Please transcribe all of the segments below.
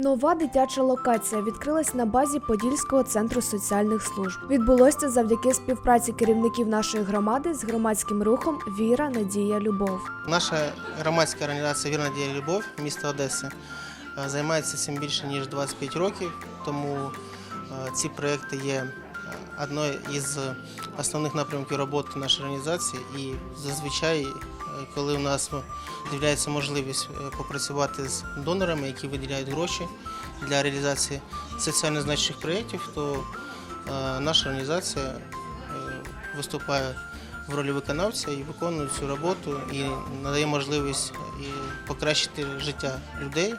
Нова дитяча локація відкрилась на базі Подільського центру соціальних служб. Відбулося завдяки співпраці керівників нашої громади з громадським рухом Віра, Надія, Любов. Наша громадська організація Вірна дія любов міста Одеси е, займається цим більше ніж 25 років, тому е, ці проекти є е, одною із основних напрямків роботи нашої організації. І зазвичай, коли у нас з'являється можливість е, попрацювати з донорами, які виділяють гроші для реалізації соціально значних проєктів, то е, наша організація е, виступає в ролі виконавця і виконує цю роботу і надає можливість покращити життя людей,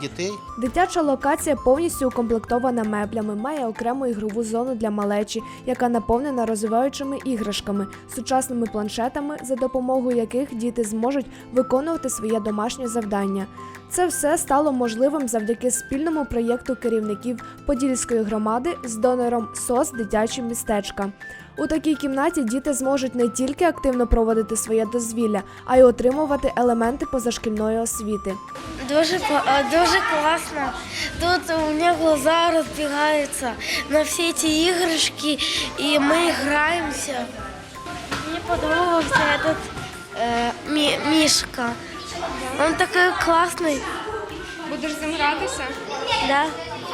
дітей. Дитяча локація повністю укомплектована меблями, має окрему ігрову зону для малечі, яка наповнена розвиваючими іграшками, сучасними планшетами, за допомогою яких діти зможуть виконувати своє домашнє завдання. Це все стало можливим завдяки спільному проєкту керівників Подільської громади з донором СОС Дитячі містечка. У такій кімнаті діти зможуть не тільки активно проводити своє дозвілля, а й отримувати елементи позашкільної освіти. Дуже, по- а, дуже класно. Тут у меня глаза разбегаются на все эти игрушки, и мы играемся. Мне подобался этот э, Он такой классный, Будеш з ним гратися? да,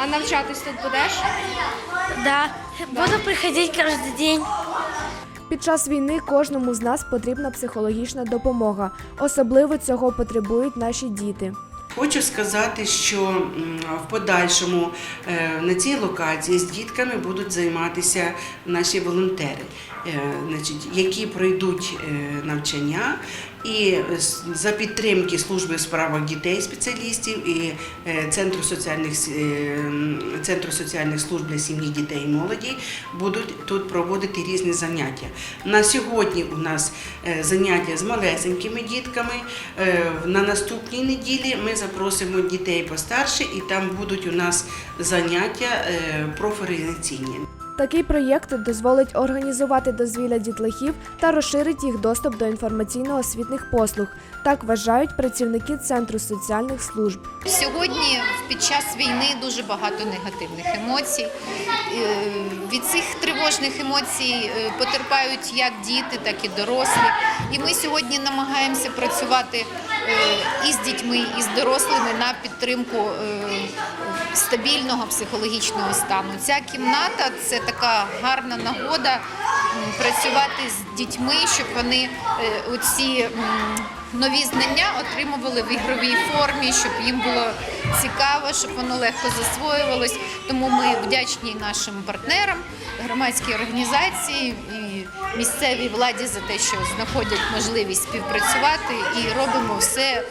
А навчатись тут будеш? да. Буду приходить каждый день. Під час війни кожному з нас потрібна психологічна допомога. Особливо цього потребують наші діти. Хочу сказати, що в подальшому е, на цій локації з дітками будуть займатися наші волонтери, е, які пройдуть е, навчання і за підтримки служби у справах дітей спеціалістів і е, центру соціальних е, центру соціальних служб для сім'ї, дітей і молоді будуть тут проводити різні заняття. На сьогодні у нас е, заняття з малесенькими дітками. На наступній неділі ми запросимо дітей постарше, і там будуть у нас заняття профорієнтаційні. Такий проєкт дозволить організувати дозвілля дітлахів та розширить їх доступ до інформаційно-освітних послуг. Так вважають працівники центру соціальних служб. Сьогодні під час війни дуже багато негативних емоцій. Е, Від цих тривожних емоцій е, потерпають як діти, так і дорослі. І ми сьогодні намагаємося працювати е, і з дітьми, і з дорослими на підтримку стабільного психологічного стану. Ця кімната це така гарна нагода працювати з дітьми, щоб вони е, оці нові знання отримували в ігровій формі, щоб їм було цікаво, щоб воно легко засвоювалось. Тому ми вдячні нашим партнерам, громадській організації і місцевій владі за те, що знаходять можливість співпрацювати і робимо все,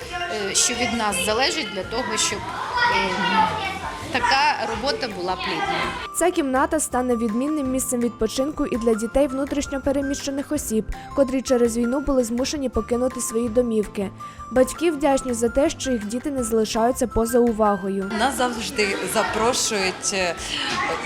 е, що від нас залежить для того, щоб е, така робота була плідною. Ця кімната стане відмінним місцем відпочинку і для дітей внутрішньо переміщених осіб, котрі через війну були змушені покинути свої домівки. Батьки вдячні за те, що їх діти не залишаються поза увагою. Нас завжди запрошують, е,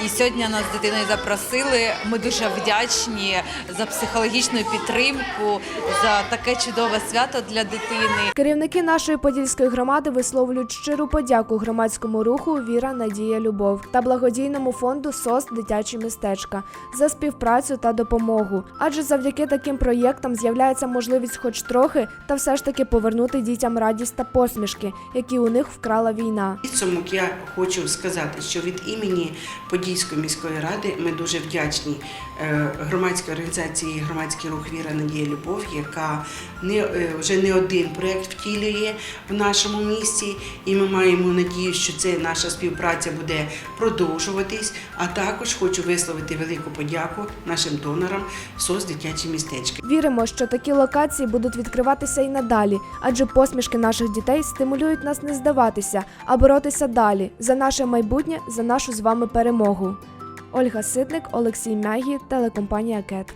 і сьогодні нас з дитиною запросили. Ми дуже вдячні за психологічну підтримку, за таке чудове свято для дитини. Керівники нашої подільської громади висловлюють щиру подяку громадському руху Віра, Надія, Любов та благодійному фонду СОС Дитячі містечка за співпрацю та допомогу. Адже завдяки таким проєктам з'являється можливість, хоч трохи, та все ж таки повернути дітям радість та посмішки, які у них вкрала війна. Підсумок я хочу сказати, що від імені Подільської міської ради ми дуже вдячні е, громадській організації Громадський рух Віра Надія Любов, яка не е, вже не один проєкт втілює в нашому місті, і ми маємо надію, що це наша співпраця буде продовжуватись. А також хочу висловити велику подяку нашим донорам СОС дитячі містечка. Віримо, що такі локації будуть відкриватися і надалі, адже посмішки наших дітей стимулюють нас не здаватися, а боротися далі за наше майбутнє, за нашу з вами перемогу. Ольга Ситник, Олексій Мягі, телекомпанія Кет.